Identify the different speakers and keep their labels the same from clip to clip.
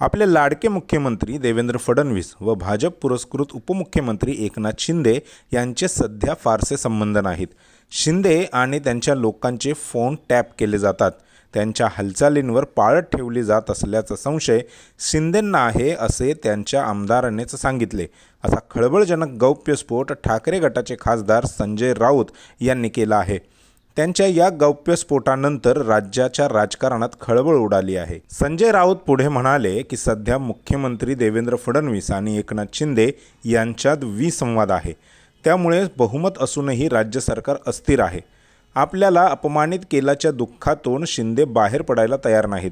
Speaker 1: आपले लाडके मुख्यमंत्री देवेंद्र फडणवीस व भाजप पुरस्कृत उपमुख्यमंत्री एकनाथ शिंदे यांचे सध्या फारसे संबंध नाहीत. शिंदे आणि त्यांच्या लोकांचे फोन टॅप केले जातात. त्यांच्या हालचालींवर पाळत ठेवली जात असल्याचा संशय शिंदेंना आहे असे त्यांच्या आमदारानेच सांगितले. असा खळबळजनक गौप्यस्फोट ठाकरे गटाचे खासदार संजय राऊत यांनी केला आहे. त्यांच्या या गौप्यस्फोटानंतर राज्याच्या राजकारणात खळबळ उडाली आहे. संजय राऊत पुढे म्हणाले की सध्या मुख्यमंत्री देवेंद्र फडणवीस आणि एकनाथ शिंदे यांच्यात विसंवाद आहे. त्यामुळे बहुमत असूनही राज्य सरकार अस्थिर आहे. आपल्याला अपमानित केल्याच्या दुःखातून शिंदे बाहेर पडायला तयार नाहीत.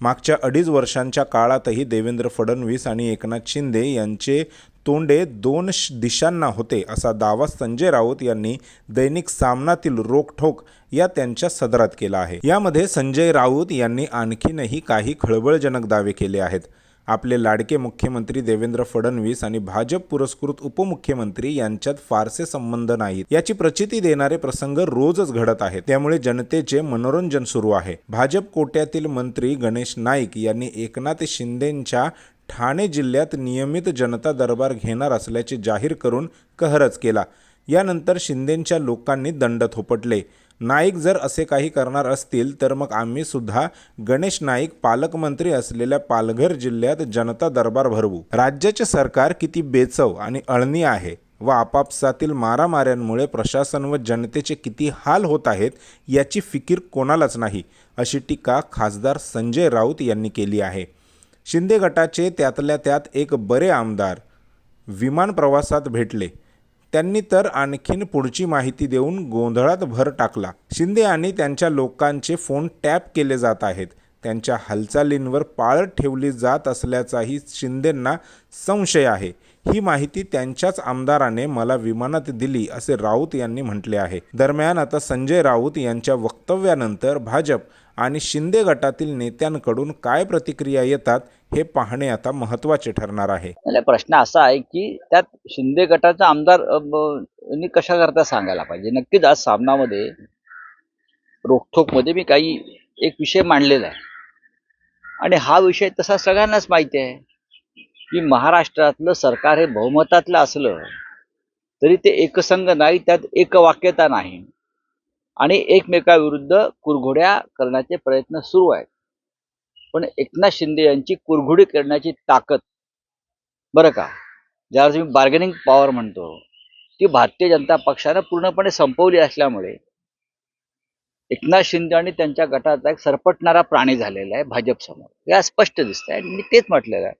Speaker 1: मागच्या अडीच वर्षांच्या काळातही देवेंद्र फडणवीस आणि एकनाथ शिंदे यांचे तोंडे दोन श- दिशांना होते असा दावा संजय राऊत यांनी दैनिक सामनातील रोखठोक या त्यांच्या सदरात केला आहे. यामध्ये संजय राऊत यांनी आणखीनही काही खळबळजनक दावे केले आहेत. आपले लाडके मुख्यमंत्री देवेंद्र फडणवीस आणि भाजप पुरस्कृत उपमुख्यमंत्री यांच्यात फारसे संबंध नाहीत. याची प्रचिती देणारे प्रसंग रोजच घडत आहेत. त्यामुळे जनतेचे मनोरंजन सुरू आहे. भाजप कोट्यातील मंत्री गणेश नाईक यांनी एकनाथ शिंदेंच्या ठाणे जिल्ह्यात नियमित जनता दरबार घेणार असल्याचे जाहीर करून कहरच केला. यानंतर शिंदेंच्या लोकांनी दंड थोपटले. नाईक जर असे काही करणार असतील तर मग आम्ही सुद्धा गणेश नाईक पालकमंत्री असलेल्या पालघर जिल्ह्यात जनता दरबार भरवू. राज्याचे सरकार किती बेचव आणि अळणी आहे व आपापसातील मारामाऱ्यांमुळे प्रशासन व जनतेचे किती हाल होत आहेत याची फिकीर कोणालाच नाही अशी टीका खासदार संजय राऊत यांनी केली आहे. शिंदे गटाचे त्यातल्या त्यात एक बरे आमदार विमान प्रवासात भेटले. त्यांनी तर आणखीन पुढची माहिती देऊन गोंधळात भर टाकला. शिंदे आणि त्यांच्या लोकांचे फोन टॅप केले जात आहेत. त्यांच्या हालचालींवर पाळत ठेवली जात असल्याचाही शिंदेंना संशय आहे. ही माहिती त्यांच्याच आमदाराने मला विमानात दिली असे राऊत यांनी म्हटले आहे. दरम्यान आता संजय राऊत यांच्या वक्तव्यानंतर भाजप आणि शिंदे गटातील नेत्यांकडून काय प्रतिक्रिया येतात हे पाहणे आता महत्त्वाचे ठरणार आहे.
Speaker 2: प्रश्न असा आहे की त्यात शिंदे गटाचा आमदार कशा करता सांगायला पाहिजे? नक्कीच आज सामनामध्ये रोखोकमध्ये मी काही एक विषय मांडलेला आहे. आणि हा विषय तसा सगळ्यांनाच माहिती आहे. की महाराष्ट्रातलं सरकार हे बहुमतातलं असलं तरी ते एकसंघ नाही त्यात एकवाक्यता नाही. आणि एकमेकाविरुद्ध कुरघोड्या करण्याचे प्रयत्न सुरू आहेत. पण एकनाथ शिंदे यांची कुरघोडी करण्याची ताकद बरं का? ज्याला तुम्ही बार्गेनिंग पॉवर म्हणतो ती भारतीय जनता पक्षानं पूर्णपणे संपवली असल्यामुळे एकनाथ शिंदे आणि त्यांच्या गटाचा एक सरपटणारा प्राणी झालेला आहे भाजप समोर हे स्पष्ट दिसत आहे आणि मी तेच म्हटलेलं आहे.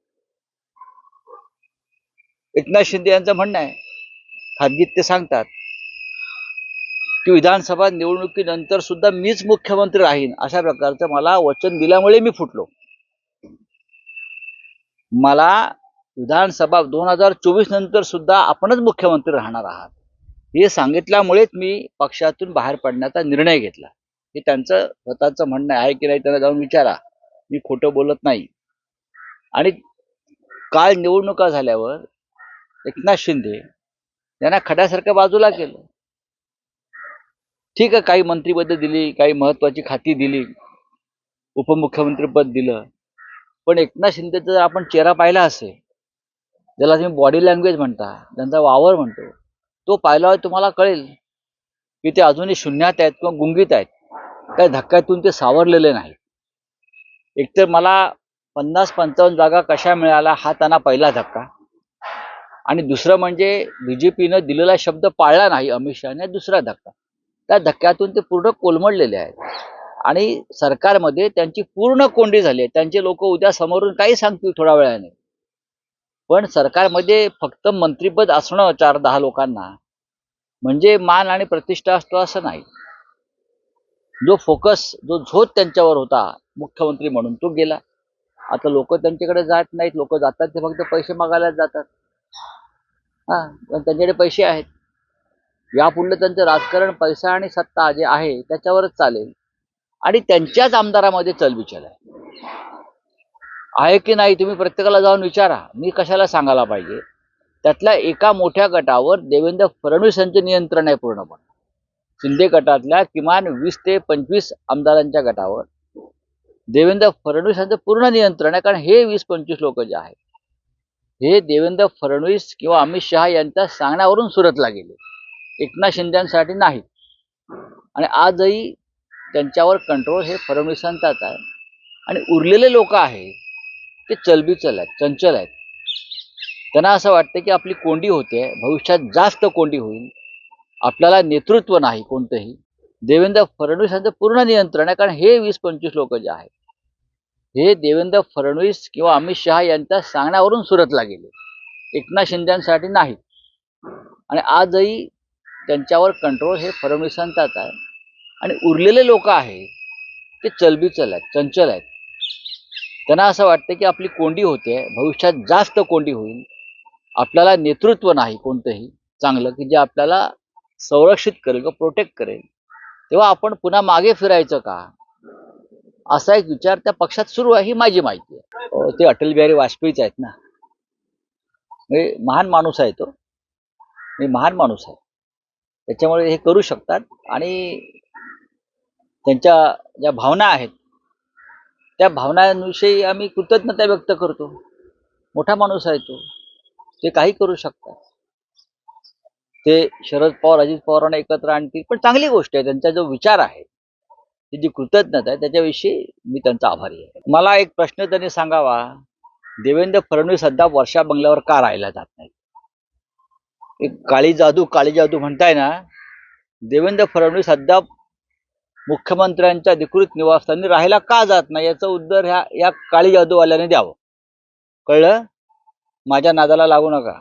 Speaker 2: एकनाथ शिंदे यांचं म्हणणं आहे. खाजगीत ते सांगतात की विधानसभा निवडणुकीनंतर सुद्धा मीच मुख्यमंत्री राहीन अशा प्रकारचं मला वचन दिल्यामुळे मी फुटलो. मला विधानसभा दोन हजार चोवीस नंतर सुद्धा आपणच मुख्यमंत्री राहणार आहात. हे सांगितल्यामुळेच मी पक्षातून बाहेर पडण्याचा निर्णय घेतला. हे त्यांचं स्वतःचं म्हणणं आहे की नाही त्यांना जाऊन विचारा. मी खोटं बोलत नाही. आणि काल निवडणुका झाल्यावर एकनाथ शिंदे. यांना खड्यासारखं बाजूला केलं. ठीक आहे काही मंत्रीपद दिली काही महत्वाची खाती दिली. उपमुख्यमंत्रीपद दिलं. पण एकनाथ शिंदेचा जर आपण चेहरा पाहिला असेल ज्याला तुम्ही बॉडी लँग्वेज म्हणता त्यांचा वावर म्हणतो तो पाहिल्यावर तुम्हाला कळेल की ते अजूनही शून्यात आहेत किंवा गुंगीत आहेत. त्या धक्क्यातून ते सावरलेले नाही एकतर मला पन्नास पंचावन्न जागा कशा मिळाला हा त्यांना पहिला धक्का. आणि दुसरं म्हणजे बीजेपीनं दिलेला शब्द पाळला नाही अमित शहाने दुसरा धक्का. त्या धक्क्यातून ते पूर्ण कोलमडलेले आहेत. आणि सरकारमध्ये त्यांची पूर्ण कोंडी झाली आहे. त्यांचे लोक उद्या समोरून काही सांगतील थोड्या वेळाने. पण सरकारमध्ये फक्त मंत्रीपद असणं चार दहा लोकांना म्हणजे मान आणि प्रतिष्ठा असतो असं नाही. जो फोकस जो झोत त्यांच्यावर होता मुख्यमंत्री म्हणून तो गेला. आता लोक त्यांच्याकडे जात नाहीत. लोक जातात ते फक्त पैसे मागायला जातात. हा पण त्यांच्याकडे पैसे आहेत. यापुढलं त्यांचं राजकारण पैसा आणि सत्ता जे आहे त्याच्यावरच चालेल. आणि त्यांच्याच आमदारामध्ये चलबिचल आहे. आहे की नाही तुम्ही प्रत्येकाला जाऊन विचारा. मी कशाला सांगायला पाहिजे? त्यातल्या एका मोठ्या गटावर देवेंद्र फडणवीस यांचे नियंत्रण आहे पूर्णपणे. शिंदे गटातल्या किमान वीस ते पंचवीस आमदारांच्या गटावर देवेंद्र फडणवीस यांचं पूर्ण नियंत्रण आहे कारण हे वीस पंचवीस लोक जे आहेत हे देवेंद्र फडणवीस किंवा अमित शहा यांच्या सांगण्यावरून सुरतला गेले एकनाथ शिंदेसाठी नाहीत आणि आजही त्यांच्यावर कंट्रोल हे फडणवीसांचाच आहे. आणि उरलेले लोक आहेत ते चलबिचल आहेत चंचल आहेत. त्यांना असं वाटतं की आपली कोंडी होते भविष्यात जास्त कोंडी होईल. आपल्याला नेतृत्व नाही कोणतंही. देवेंद्र फडणवीसांचं पूर्ण नियंत्रण आहे कारण हे वीस पंचवीस लोक जे आहेत हे देवेंद्र फडणवीस किंवा अमित शहा यांच्या सांगण्यावरून सुरतला गेले. एकनाथ शिंदेसाठी नाही. आणि आजही त्यांच्यावर कंट्रोल हे फडणवीसांचाच आहे. आणि उरलेले लोक आहेत ते चलबिचल आहेत चंचल आहेत. त्यांना असं वाटतं की आपली कोंडी होते भविष्यात जास्त कोंडी होईल. आपल्याला नेतृत्व नाही कोणतंही चांगलं की जे आपल्याला संरक्षित करेल किंवा प्रोटेक्ट करेल. तेव्हा आपण पुन्हा मागे फिरायचं का? असा एक विचार त्या पक्षात सुरू आहे ही माझी माहिती आहे. ते अटल बिहारी वाजपेयीच आहेत ना. म्हणजे महान माणूस आहे तो. मी महान माणूस आहे. त्याच्यामुळे हे करू शकतात आणि त्यांच्या ज्या भावना आहेत त्या भावनांविषयी आम्ही कृतज्ञता व्यक्त करतो. मोठा माणूस आहे तो. ते काही करू शकतात. ते शरद पवार अजित पवारांना एकत्र आणतील पण चांगली गोष्ट आहे त्यांचा जो विचार आहे ती जी कृतज्ञता आहे त्याच्याविषयी मी त्यांचा आभारी आहे. मला एक प्रश्न त्यांनी सांगावा. देवेंद्र फडणवीस सध्या वर्षा बंगल्यावर का राहायला जात नाही एक काळी जादू काळी जादू म्हणताय ना देवेंद्र फडणवीस सध्या मुख्यमंत्र्यांच्या अधिकृत निवासस्थानी राहायला का जात नाही याचं उत्तर ह्या या काळी जादूवाल्याने द्यावं. कळलं? माझ्या नादाला लागू नका.